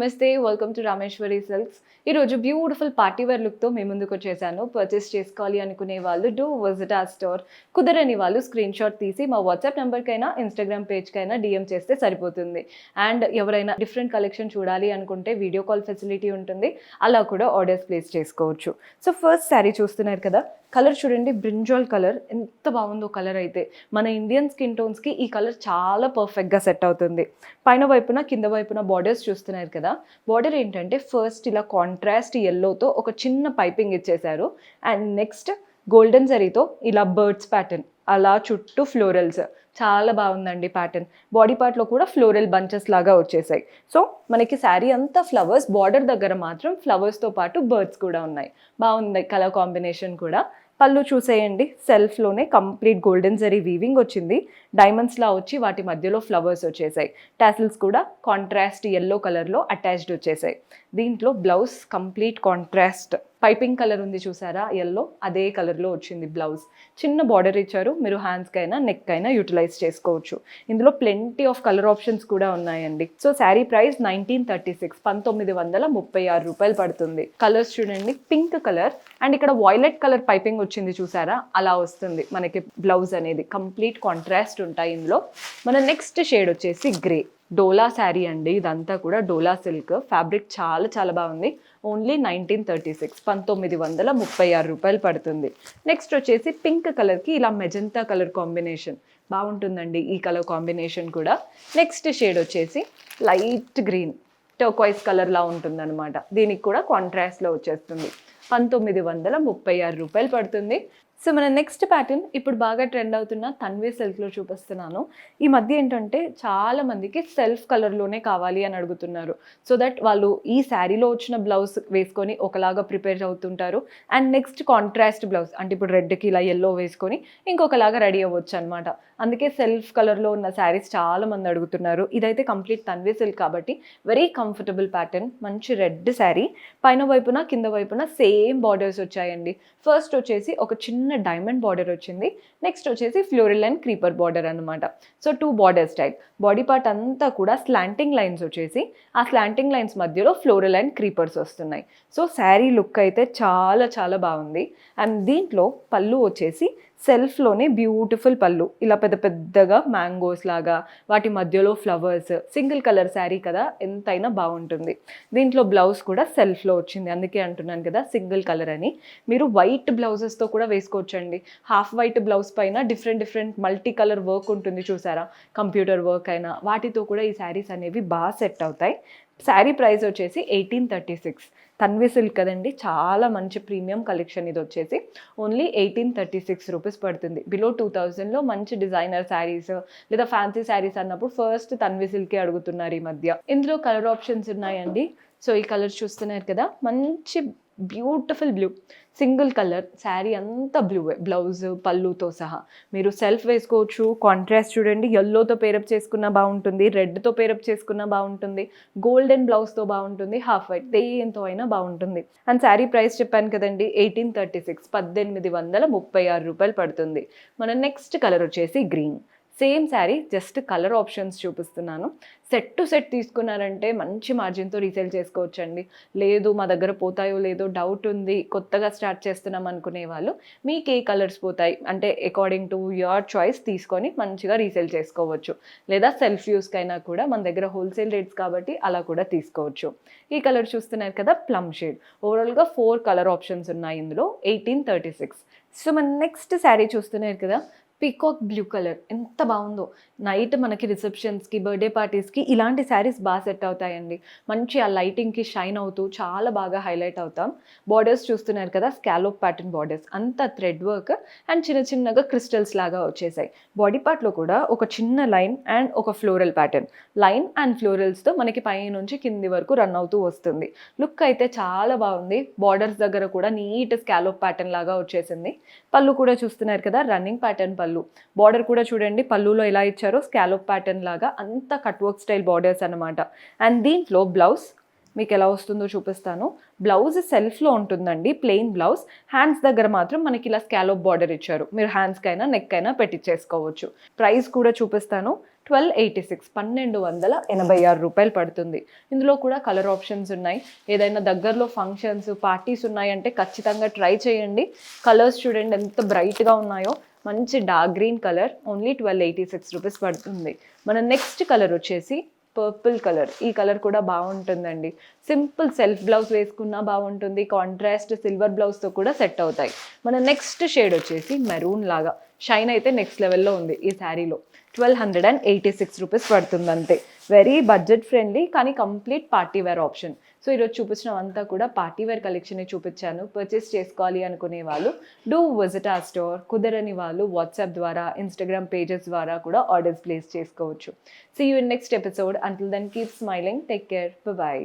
నమస్తే welcome to Rameshwari silks ఈరోజు beautiful party wear లుక్తో మేము ముందుకు వచ్చేసాను. పర్చేస్ చేసుకోవాలి అనుకునే వాళ్ళు డూ విజిట్ ఆ స్టోర్ కుదరని వాళ్ళు స్క్రీన్ షాట్ తీసి మా వాట్సాప్ నెంబర్కైనా ఇన్స్టాగ్రామ్ పేజ్కైనా డిఎం చేస్తే సరిపోతుంది. అండ్ ఎవరైనా డిఫరెంట్ కలెక్షన్ చూడాలి అనుకుంటే వీడియో కాల్ ఫెసిలిటీ ఉంటుంది. అలా కూడా ఆర్డర్స్ ప్లేస్ చేసుకోవచ్చు. సో ఫస్ట్ శారీ చూస్తున్నారు కదా కలర్ చూడండి బ్రింజాల్ కలర్. ఎంత బాగుందో కలర్ అయితే. మన ఇండియన్ స్కిన్ టోన్స్కి ఈ కలర్ చాలా పర్ఫెక్ట్గా సెట్ అవుతుంది. పైన వైపున కింద వైపున బార్డర్స్ చూస్తున్నారు కదా. బార్డర్ ఏంటంటే ఫస్ట్ ఇలా కాంట్రాస్ట్ ఎల్లోతో ఒక చిన్న పైపింగ్ ఇచ్చేశారు. అండ్ నెక్స్ట్ గోల్డెన్ జరీతో ఇలా బర్డ్స్ ప్యాటర్న్ అలా చుట్టూ ఫ్లోరల్స్ చాలా బాగుందండి ప్యాటర్న్ బాడీ పార్ట్లో కూడా ఫ్లోరల్ బంచెస్ లాగా వచ్చేసాయి. సో మనకి శారీ అంతా ఫ్లవర్స్ బార్డర్ దగ్గర మాత్రం ఫ్లవర్స్తో పాటు బర్డ్స్ కూడా ఉన్నాయి. బాగుంది కలర్ కాంబినేషన్ కూడా. పళ్ళు చూసేయండి. సెల్ఫ్లోనే కంప్లీట్ గోల్డెన్ జరీ వీవింగ్ వచ్చింది. డైమండ్స్లా వచ్చి వాటి మధ్యలో ఫ్లవర్స్ వచ్చేసాయి. టాసిల్స్ కూడా కాంట్రాస్ట్ ఎల్లో కలర్లో అటాచ్డ్ వచ్చేసాయి. దీంట్లో blouse complete contrast piping colour ఉంది చూసారా? ఎల్లో అదే కలర్లో వచ్చింది బ్లౌజ్ చిన్న బార్డర్ ఇచ్చారు. మీరు హ్యాండ్స్కి అయినా నెక్ అయినా యూటిలైజ్ చేసుకోవచ్చు. ఇందులో ప్లెంటీ ఆఫ్ కలర్ ఆప్షన్స్ కూడా ఉన్నాయండి. So sari price nineteen thirty six పంతొమ్మిది వందల ముప్పై ఆరు రూపాయలు పడుతుంది. కలర్స్ చూడండి. పింక్ కలర్ అండ్ ఇక్కడ వైలెట్ కలర్ పైపింగ్ వచ్చింది చూసారా? అలా వస్తుంది మనకి బ్లౌజ్ అనేది. కంప్లీట్ కాంట్రాస్ట్ ఉంటాయి ఇందులో. మన నెక్స్ట్ షేడ్ వచ్చేసి గ్రే డోలా శారీ అండి ఇదంతా కూడా డోలా సిల్క్. ఫ్యాబ్రిక్ చాలా చాలా బాగుంది. ఓన్లీ నైన్టీన్ థర్టీ సిక్స్ పంతొమ్మిది వందల ముప్పై ఆరు రూపాయలు పడుతుంది. నెక్స్ట్ వచ్చేసి పింక్ కలర్కి ఇలా మెజంతా కలర్ కాంబినేషన్. బాగుంటుందండి ఈ కలర్ కాంబినేషన్ కూడా. నెక్స్ట్ షేడ్ వచ్చేసి లైట్ గ్రీన్ టోకాయిస్ కలర్లా ఉంటుందన్నమాట. దీనికి కూడా కాంట్రాస్ట్లో వచ్చేస్తుంది. పంతొమ్మిది వందల ముప్పై ఆరు రూపాయలు పడుతుంది. సో మన నెక్స్ట్ ప్యాటర్న్ ఇప్పుడు బాగా ట్రెండ్ అవుతున్న తన్వే సిల్క్లో చూపిస్తున్నాను. ఈ మధ్య ఏంటంటే చాలా మందికి సెల్ఫ్ కలర్లోనే కావాలి అని అడుగుతున్నారు. సో దట్ వాళ్ళు ఈ శారీలో వచ్చిన బ్లౌజ్ వేసుకొని ఒకలాగా ప్రిపేర్ అవుతుంటారు. అండ్ నెక్స్ట్ కాంట్రాస్ట్ బ్లౌజ్ అంటే ఇప్పుడు రెడ్కి ఇలా ఎల్లో వేసుకొని ఇంకొకలాగా రెడీ అవ్వచ్చు అనమాట అందుకే సెల్ఫ్ కలర్లో ఉన్న శారీస్ చాలా మంది అడుగుతున్నారు. ఇదైతే కంప్లీట్ తన్వే సిల్క్ కాబట్టి వెరీ కంఫర్టబుల్ ప్యాటర్న్ మంచి రెడ్ శారీ పైన వైపున కింద వైపున సేమ్ బార్డర్స్ వచ్చాయండి. ఫస్ట్ వచ్చేసి ఒక చిన్న డైమండ్ బార్డర్ వచ్చింది. నెక్స్ట్ వచ్చేసి ఫ్లోరల్ అండ్ క్రీపర్ బార్డర్ అనమాట so two borders type. Body part అంతా కూడా స్లాంటింగ్ లైన్స్ వచ్చేసి ఆ స్లాంటింగ్ లైన్స్ మధ్యలో ఫ్లోరల్ అండ్ క్రీపర్స్ వస్తున్నాయి. సో శారీ లుక్ అయితే చాలా చాలా బాగుంది. అండ్ దీంట్లో పళ్ళు వచ్చేసి సెల్ఫ్లోనే బ్యూటిఫుల్ పళ్ళు. ఇలా పెద్ద పెద్దగా మ్యాంగోస్ లాగా వాటి మధ్యలో ఫ్లవర్స్ సింగిల్ కలర్ శారీ కదా ఎంతైనా బాగుంటుంది. దీంట్లో బ్లౌజ్ కూడా సెల్ఫ్లో వచ్చింది. అందుకే అంటున్నాను కదా సింగిల్ కలర్ అని. మీరు వైట్ బ్లౌజెస్తో కూడా వేసుకోవచ్చండి. హాఫ్ వైట్ బ్లౌజ్ పైన different different multi colour work ఉంటుంది చూసారా? కంప్యూటర్ వర్క్ అయినా వాటితో కూడా ఈ శారీస్ అనేవి బాగా సెట్ అవుతాయి. శారీ ప్రైస్ వచ్చేసి eighteen thirty six. Tanvi silk కదండి చాలా మంచి ప్రీమియం కలెక్షన్ ఇది వచ్చేసి. Only eighteen thirty six rupees పడుతుంది. బిలో టూ థౌజండ్లో మంచి డిజైనర్ శారీస్ లేదా ఫ్యాన్సీ శారీస్ అన్నప్పుడు ఫస్ట్ తన్వి సిల్కే అడుగుతున్నారు ఈ మధ్య. ఇందులో కలర్ ఆప్షన్స్ ఉన్నాయండి. సో ఈ కలర్ చూస్తున్నారు కదా మంచి beautiful blue. Single colour sari అంతా బ్లూ బ్లౌజ్ పళ్ళుతో సహా. మీరు సెల్ఫ్ వేసుకోవచ్చు కాంట్రాస్ట్ చూడండి. ఎల్లోతో పేరప్ చేసుకున్నా బాగుంటుంది రెడ్తో పేరప్ చేసుకున్నా బాగుంటుంది గోల్డెన్ బ్లౌజ్తో బాగుంటుంది హాఫ్ వైట్ దేంతో అయినా బాగుంటుంది. అండ్ శారీ ప్రైస్ చెప్పాను కదండి ఎయిటీన్ థర్టీ సిక్స్ పద్దెనిమిది వందల ముప్పై ఆరు రూపాయలు పడుతుంది. మన నెక్స్ట్ కలర్ వచ్చేసి green same sari just colour options చూపిస్తున్నాను. సెట్ టు సెట్ తీసుకున్నారంటే మంచి మార్జిన్తో రీసేల్ చేసుకోవచ్చండి. లేదు మా దగ్గర పోతాయో లేదో డౌట్ ఉంది కొత్తగా స్టార్ట్ చేస్తున్నాం అనుకునే వాళ్ళు మీకు ఏ కలర్స్ పోతాయి. అంటే అకార్డింగ్ టు యువర్ చాయిస్ తీసుకొని మంచిగా రీసేల్ చేసుకోవచ్చు. లేదా సెల్ఫ్ యూస్కైనా కూడా మన దగ్గర హోల్సేల్ రేట్స్ కాబట్టి అలా కూడా తీసుకోవచ్చు. ఈ కలర్ చూస్తున్నారు కదా ప్లమ్ షేడ్ ఓవరాల్గా ఫోర్ కలర్ ఆప్షన్స్ ఉన్నాయి ఇందులో ఎయిటీన్ థర్టీ సిక్స్ సో మన నెక్స్ట్ శారీ చూస్తున్నారు కదా పీకాక్ బ్లూ కలర్ ఎంత బాగుందో. నైట్ మనకి రిసెప్షన్స్కి బర్త్డే పార్టీస్కి ఇలాంటి శారీస్ బాగా సెట్ అవుతాయండి. మంచి ఆ లైటింగ్కి షైన్ అవుతూ చాలా బాగా హైలైట్ అవుతాం. బార్డర్స్ చూస్తున్నారు కదా స్కాలోప్ ప్యాటర్న్ బార్డర్స్ అంత థ్రెడ్ వర్క్ అండ్ చిన్న చిన్నగా క్రిస్టల్స్ లాగా వచ్చేసాయి. బాడీ పార్ట్లో కూడా ఒక చిన్న లైన్ అండ్ ఒక ఫ్లోరల్ ప్యాటర్న్ లైన్ అండ్ ఫ్లోరల్స్తో మనకి పై నుంచి కింది వరకు రన్ అవుతూ వస్తుంది. లుక్ అయితే చాలా బాగుంది. బార్డర్స్ దగ్గర కూడా నీట్ స్కాలోప్ ప్యాటర్న్ లాగా వచ్చేసింది. పళ్ళు కూడా చూస్తున్నారు కదా రన్నింగ్ ప్యాటర్న్ పళ్ళు. బార్డర్ కూడా చూడండి పళ్ళులో ఎలా ఇచ్చారో స్కాలోప్ ప్యాటర్న్ లాగా అంత కట్ వర్క్ స్టైల్ బార్డర్స్ అనమాట అండ్ దీంట్లో బ్లౌజ్ మీకు ఎలా వస్తుందో చూపిస్తాను. బ్లౌజ్ సెల్ఫ్లో ఉంటుందండి ప్లెయిన్ బ్లౌజ్ హ్యాండ్స్ దగ్గర మాత్రం మనకి ఇలా స్కాలోప్ బార్డర్ ఇచ్చారు. మీరు హ్యాండ్స్కైనా నెక్ అయినా పెట్టించేసుకోవచ్చు ప్రైస్ కూడా చూపిస్తాను. ట్వెల్వ్ ఎయిటీ సిక్స్ పన్నెండు వందల ఎనభై ఆరు రూపాయలు పడుతుంది. ఇందులో కూడా కలర్ ఆప్షన్స్ ఉన్నాయి. ఏదైనా దగ్గరలో ఫంక్షన్స్ పార్టీస్ ఉన్నాయంటే ఖచ్చితంగా ట్రై చేయండి. కలర్స్ చూడండి ఎంత బ్రైట్గా ఉన్నాయో. మంచి dark green colour only twelve eighty six rupees పడుతుంది. మన నెక్స్ట్ కలర్ వచ్చేసి పర్పుల్ కలర్. ఈ కలర్ కూడా బాగుంటుందండి. సింపుల్ సెల్ఫ్ బ్లౌజ్ వేసుకున్నా బాగుంటుంది. కాంట్రాస్ట్ సిల్వర్ బ్లౌజ్తో కూడా సెట్ అవుతాయి. మన నెక్స్ట్ షేడ్ వచ్చేసి మెరూన్ లాగా. షైన్ అయితే నెక్స్ట్ లెవెల్లో ఉంది ఈ శారీలో twelve hundred and eighty six rupees పడుతుంది అంతే వెరీ బడ్జెట్ ఫ్రెండ్లీ కానీ complete party wear option so ఈరోజు చూపించినవంతా కూడా పార్టీ వేర్ కలెక్షన్ చూపించాను. పర్చేస్ చేసుకోవాలి అనుకునే వాళ్ళు డూ విజిట్ ఆ స్టోర్ కుదరని వాళ్ళు వాట్సాప్ ద్వారా ఇన్స్టాగ్రామ్ పేజెస్ ద్వారా కూడా ఆర్డర్స్ ప్లేస్ చేసుకోవచ్చు. See you in next episode until then keep smiling take care bye